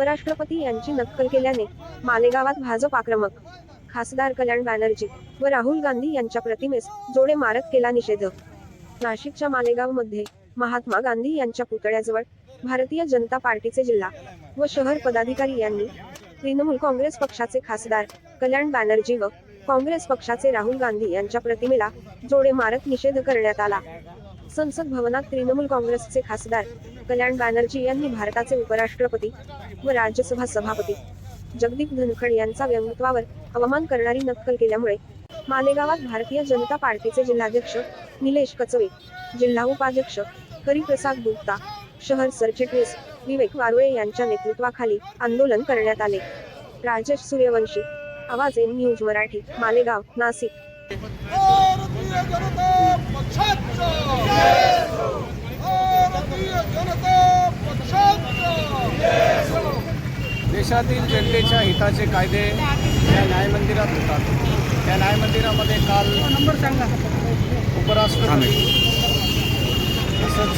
उपराष्ट्रपती यांची नक्कल केल्याने मालेगावात भाजप आक्रमक. खासदार कल्याण बॅनर्जी व राहुल गांधी यांच्या प्रतिमेस जोडे मारत केला निषेध. नाशिकच्या मालेगावमध्ये महात्मा गांधी यांच्या पुतळ्याजवळ भारतीय जनता पार्टीचे जिल्हा व शहर पदाधिकारी यांनी तृणमूल काँग्रेस पक्षाचे खासदार कल्याण बॅनर्जी व काँग्रेस पक्षाचे राहुल गांधी यांच्या प्रतिमेला जोडे मारत निषेध करण्यात आला. संसद भवनात तृणमूल काँग्रेसचे खासदार कल्याण बॅनर्जी यांनी भारताचे उपराष्ट्रपती व राज्यसभा सभापती जगदीप धनखड यांचा व्यंगत्वावर अवमान करणारी नक्कल केल्यामुळे मालेगावात भारतीय जनता पार्टीचे जिल्हाध्यक्ष निलेश कचवे जिल्हा उपाध्यक्ष हरिप्रसाद गुप्ता शहर सरचिटणीस विवेक वारुळे यांच्या नेतृत्वाखाली आंदोलन करण्यात आले. Rajesh Suryavanshi Awaaz N news Marathi Malegaon Nashik. भारतीय जनता पक्षाचा भारतीय जनता पक्षाचा देशातील जनतेच्या हिताचे कायदे या न्यायमंदिरात होतात. त्या न्यायमंदिरामध्ये काल उपराष्ट्रपती तसंच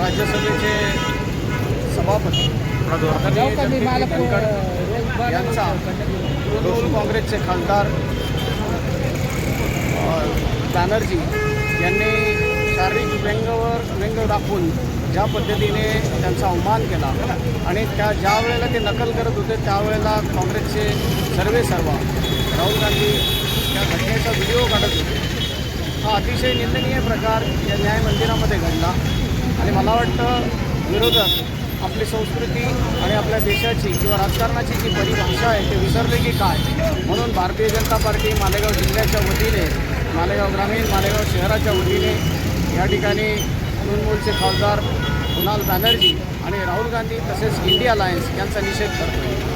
राज्यसभेचे सभापती धनखड यांचा तृणमूल काँग्रेसचे खासदार बॅनर्जी यांनी शारीरिक व्यंगवर व्यंग दाखवून ज्या पद्धतीने त्यांचा अवमान केला आणि त्या ज्या वेळेला ते नकल करत होते त्यावेळेला काँग्रेसचे सर्वे सर्वा राहुल गांधी त्या घटनेचा व्हिडिओ काढत होते. हा अतिशय निंदनीय प्रकार या न्याय मंदिरामध्ये घडला आणि मला वाटतं विरोधक आपली संस्कृती आणि आपल्या देशाची किंवा राजकारणाची जी परिभाषा आहे ते विसरले की काय? म्हणून भारतीय जनता पार्टी मालेगाव जिल्ह्याच्या वतीने मालेगाव ग्रामीण मालेगाव शहराच्या वतीने या ठिकाणी तृणमूलचे खासदार कुणाल बॅनर्जी आणि राहुल गांधी तसेच इंडिया लायन्स यांचा निषेध करतो